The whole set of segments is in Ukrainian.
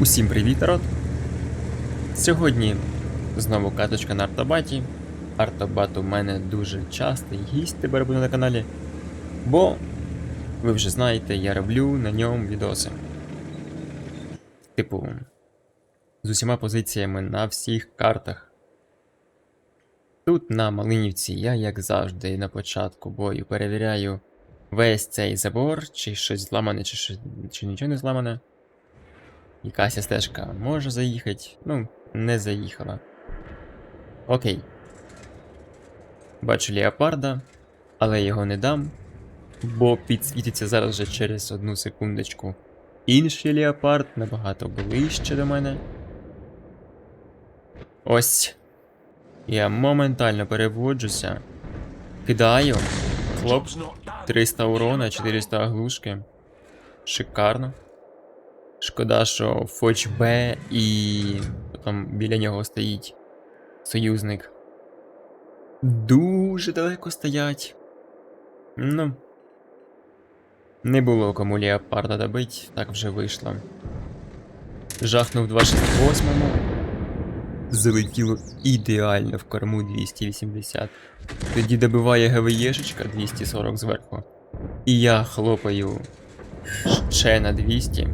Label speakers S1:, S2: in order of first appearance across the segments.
S1: Усім привіт, народ! Сьогодні знову каточка на Артобаті. Артобат у мене дуже частий гість тепер буде на каналі. Бо, ви вже знаєте, я роблю на ньому відоси. Типу, з усіма позиціями на всіх картах. Тут на Малинівці я, як завжди, на початку бою перевіряю весь цей забор, чи щось зламане, чи, щось- чи нічого не зламане. Якась стежка може заїхати, ну, не заїхала. Окей. Бачу леопарда, але його не дам, бо підсвітиться зараз же через одну секундочку. Інший леопард набагато ближче до мене. Ось. Я моментально переводжуся. Кидаю. Хлоп.
S2: Job's not done.
S1: 300 урона, 400 оглушки. Шикарно. Шкода, що Фоч Б і там біля нього стоїть союзник. Дуже далеко стоять. Ну. Не було кому леопарда добить, так вже вийшло. Жахнув 268-му. Залетіло ідеально в корму 280. Тоді добиває ГВЄшечка 240 зверху. І я хлопаю ще на 200.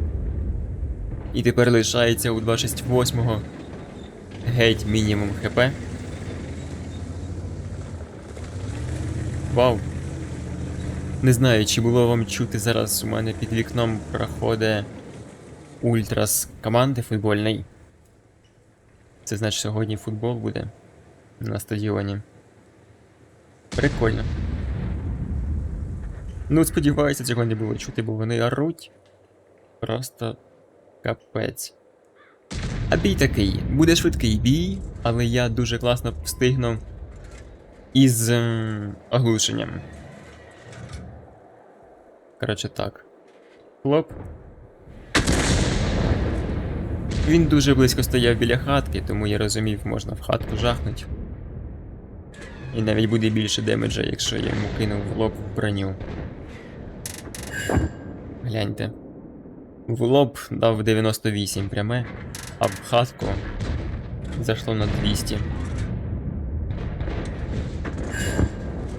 S1: І тепер лишається у 268-го геть мінімум ХП. Вау. Не знаю, чи було вам чути зараз у мене під вікном проходить ультра з команди футбольної. Це значить сьогодні футбол буде на стадіоні. Прикольно. Ну, сподіваюся, цього не було чути, бо вони оруть. Просто капець. А бій такий. Буде швидкий бій, але я дуже класно встигну із ем, оглушенням. Коротше так. Хлоп. Він дуже близько стояв біля хатки, тому я розумів, можна в хатку жахнуть. І навіть буде більше демеджа, якщо я йому кинув в лоб в броню. Гляньте. В лоб дав 98 пряме, а в хатку зайшло на 200.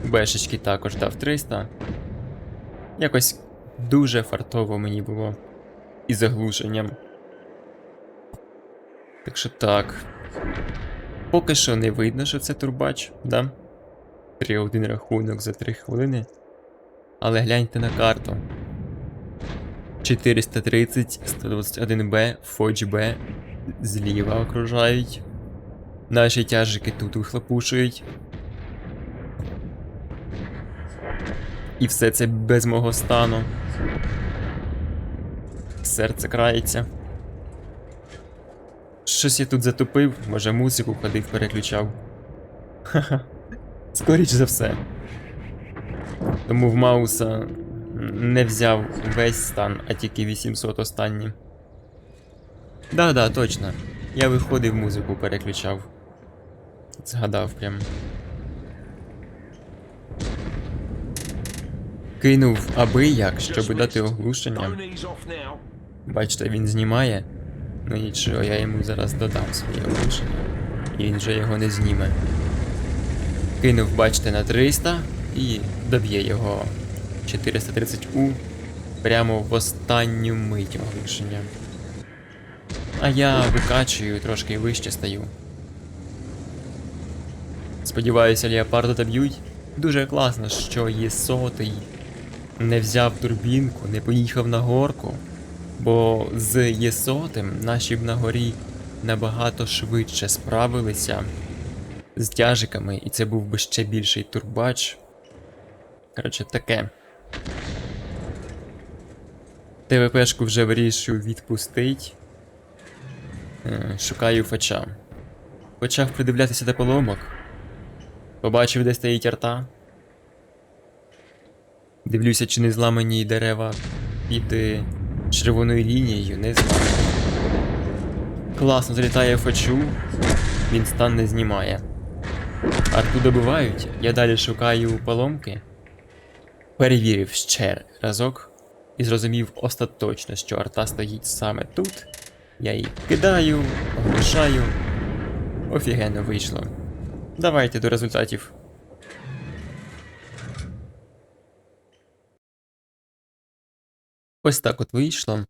S1: Бешечки також дав 300. Якось дуже фартово мені було. І заглушенням. Так що так. Поки що не видно, що це турбач, да? 3-1 рахунок за 3 хвилини. Але гляньте на карту. 430, 121Б, Фодж Б зліва окружають. Наші тяжики тут вихлопушують. І все це без мого стану. Серце крається. Щось я тут затупив, може музику ходив, переключав. Ха-ха. Скоріш за все. Тому в Мауса не взяв весь стан, а тільки 800 останні. Да-да, точно. Я виходив музику, переключав. Згадав прям. Кинув аби як, щоб дати оглушення. Бачите, він знімає. Ну нічого, я йому зараз додам своє оглушення. І він вже його не зніме. Кинув, бачите, на 300 і доб'є його 430У прямо в останню мить оглушення. А я викачую, трошки вище стаю. Сподіваюся, леопарда доб'ють. Дуже класно, що є сотий. Не взяв турбінку, не поїхав на горку. Бо з Єсотим наші б на горі набагато швидше справилися з тяжиками, і це був би ще більший турбач. Коротше, таке. ТВПшку вже вирішую відпустить. Е, Шукаю фача. Почав придивлятися до поломок. Побачив, де стоїть арта. Дивлюся, чи не зламані дерева під е, червоною лінією, не зламані. Класно злітає фачу, він стан не знімає. Арту добивають, я далі шукаю поломки. Перевірив ще разок. і зрозумів остаточно, що арта стоїть саме тут, я її кидаю, оглушаю. Офігенно вийшло. Давайте до результатів. Ось так от вийшло.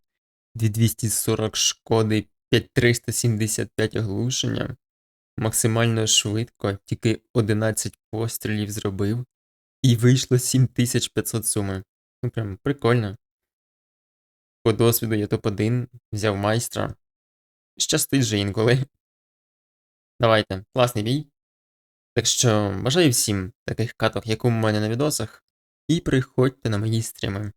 S1: 2240 шкоди, 5375 оглушення. Максимально швидко, тільки 11 пострілів зробив. І вийшло 7500 суми. Ну прям прикольно. По досвіду я топ-1, взяв майстра. Щастить же інколи. Давайте, класний бій. Так що бажаю всім таких каток, як у мене на відосах, і приходьте на мої стріми.